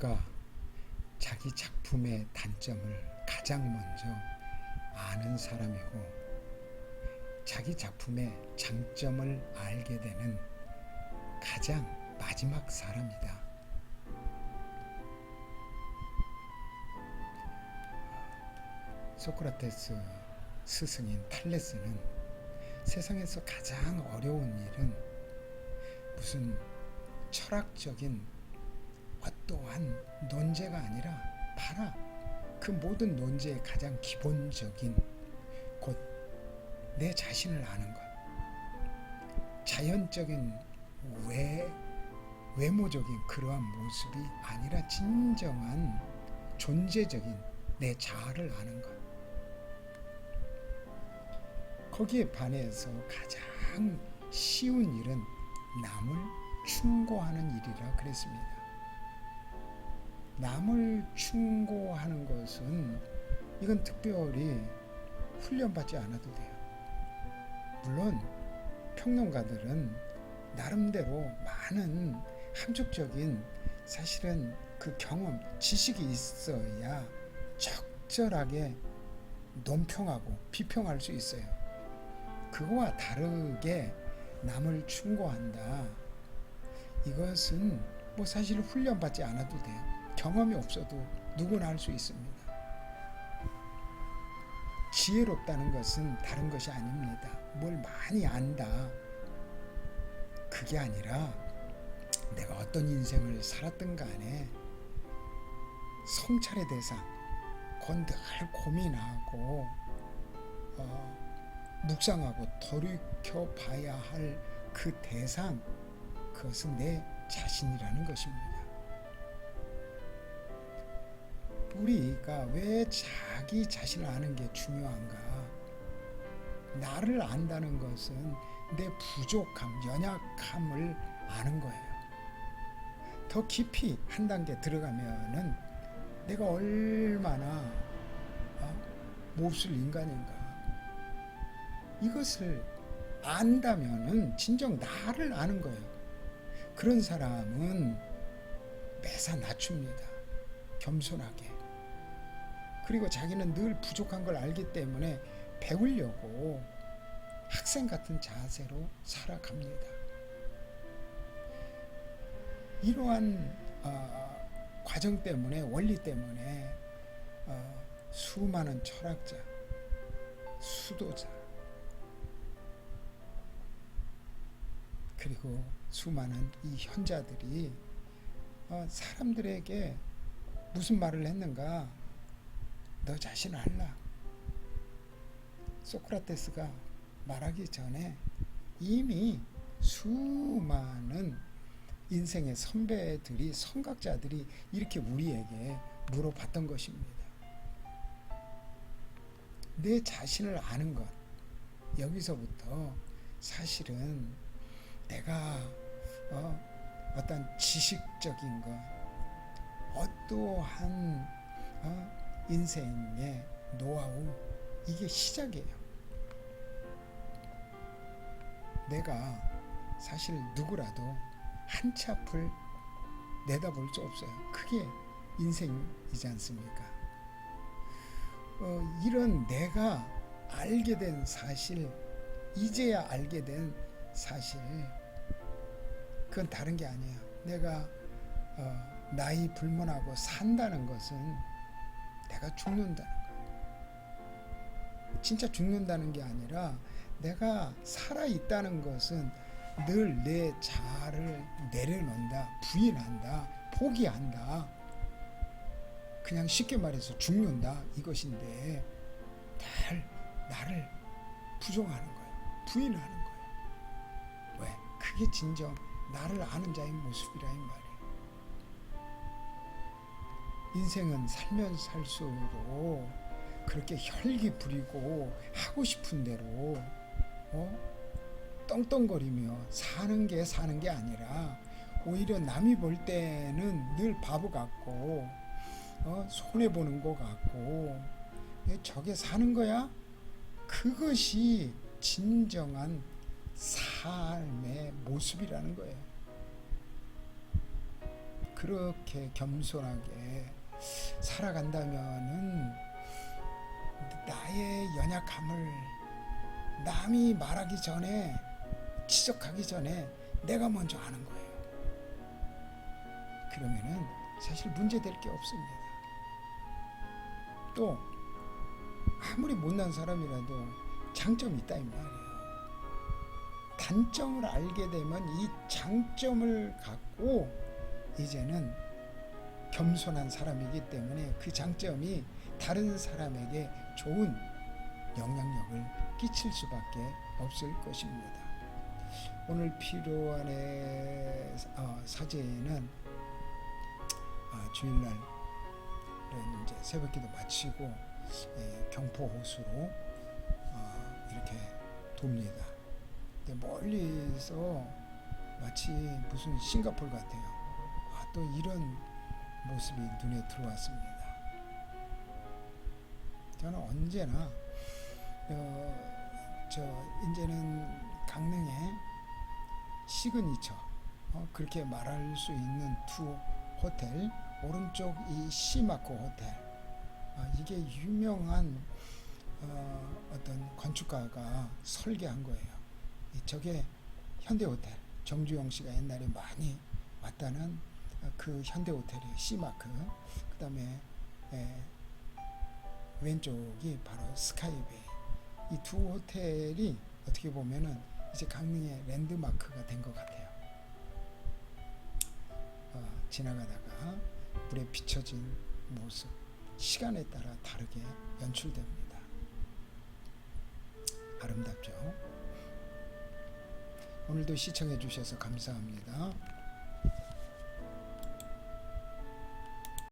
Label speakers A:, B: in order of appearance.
A: 저자가 자기 작품의 단점을 가장 먼저 아는 사람이고 자기 작품의 장점을 알게 되는 가장 마지막 사람이다. 소크라테스 스승인 탈레스는 세상에서 가장 어려운 일은 무슨 철학적인 어떠한 논제가 아니라 바라 그 모든 논제의 가장 기본적인 곧 내 자신을 아는 것. 자연적인 외 외모적인 그러한 모습이 아니라 진정한 존재적인 내 자아를 아는 것. 거기에 반해서 가장 쉬운 일은 남을 충고하는 일이라 그랬습니다. 남을 충고하는 것은 이건 특별히 훈련받지 않아도 돼요. 물론 평론가들은 나름대로 많은 함축적인 사실은 그 경험, 지식이 있어야 적절하게 논평하고 비평할 수 있어요. 그거와 다르게 남을 충고한다. 이것은 뭐 사실 훈련받지 않아도 돼요. 경험이 없어도 누구나 할 수 있습니다. 지혜롭다는 것은 다른 것이 아닙니다. 뭘 많이 안다. 그게 아니라 내가 어떤 인생을 살았든 간에 성찰의 대상, 그건 늘 고민하고 어, 묵상하고 돌이켜 봐야 할 그 대상, 그것은 내 자신이라는 것입니다. 우리가 왜 자기 자신을 아는 게 중요한가? 나를 안다는 것은 내 부족함, 연약함을 아는 거예요. 더 깊이 한 단계 들어가면은 내가 얼마나 어? 몹쓸 인간인가. 이것을 안다면은 진정 나를 아는 거예요. 그런 사람은 매사 낮춥니다. 겸손하게. 그리고 자기는 늘 부족한 걸 알기 때문에 배우려고 학생 같은 자세로 살아갑니다. 이러한 어, 과정 때문에 원리 때문에 어, 수많은 철학자, 수도자 그리고 수많은 이 현자들이 어, 사람들에게 무슨 말을 했는가? 너 자신 알라. 소크라테스가 말하기 전에 이미 수많은 인생의 선배들이 선각자들이 이렇게 우리에게 물어봤던 것입니다. 내 자신을 아는 것 여기서부터 사실은 내가 어, 어떤 지식적인 것 어떠한 어, 인생의 노하우 이게 시작이에요. 내가 사실 누구라도 한 치 앞을 내다볼 수 없어요. 그게 인생이지 않습니까? 어, 이런 내가 알게 된 사실, 이제야 알게 된 사실, 그건 다른 게 아니에요. 내가 어, 나이 불문하고 산다는 것은 내가 죽는다는 거예요. 진짜 죽는다는 게 아니라 내가 살아 있다는 것은 늘 내 자아를 내려놓는다, 부인한다, 포기한다. 그냥 쉽게 말해서 죽는다 이것인데 늘 나를 부정하는 거예요. 부인하는 거예요. 왜? 그게 진정 나를 아는 자의 모습이라 이 말이에요. 인생은 살면 살수록 그렇게 혈기 부리고 하고 싶은 대로 어? 떵떵거리며 사는 게 사는 게 아니라 오히려 남이 볼 때는 늘 바보 같고 어? 손해 보는 것 같고 저게 사는 거야? 그것이 진정한 삶의 모습이라는 거예요. 그렇게 겸손하게 살아간다면은 나의 연약함을 남이 말하기 전에 지적하기 전에 내가 먼저 아는 거예요. 그러면은 사실 문제될 게 없습니다. 또 아무리 못난 사람이라도 장점이 있다 이 말이에요. 단점을 알게 되면 이 장점을 갖고 이제는 겸손한 사람이기 때문에 그 장점이 다른 사람에게 좋은 영향력을 끼칠 수밖에 없을 것입니다. 오늘 필요한의 어, 사제는 아, 주일날 이제 새벽기도 마치고 예, 경포 호수로 어, 이렇게 돕니다. 멀리서 마치 무슨 싱가폴 같아요. 아, 또 이런 모습이 눈에 들어왔습니다. 저는 언제나 어, 저 이제는 강릉에 시그니처 어, 그렇게 말할 수 있는 투 호텔 오른쪽 이 시마코 호텔 아, 이게 유명한 어, 어떤 건축가가 설계한 거예요. 이 저게 현대 호텔 정주영 씨가 옛날에 많이 왔다는 그 현대 호텔이에요. 시마크. 그 다음에 에, 왼쪽이 바로 스카이베이. 이 두 호텔이 어떻게 보면은 이제 강릉의 랜드마크가 된 것 같아요. 어, 지나가다가 물에 비춰진 모습, 시간에 따라 다르게 연출됩니다. 아름답죠? 오늘도 시청해 주셔서 감사합니다.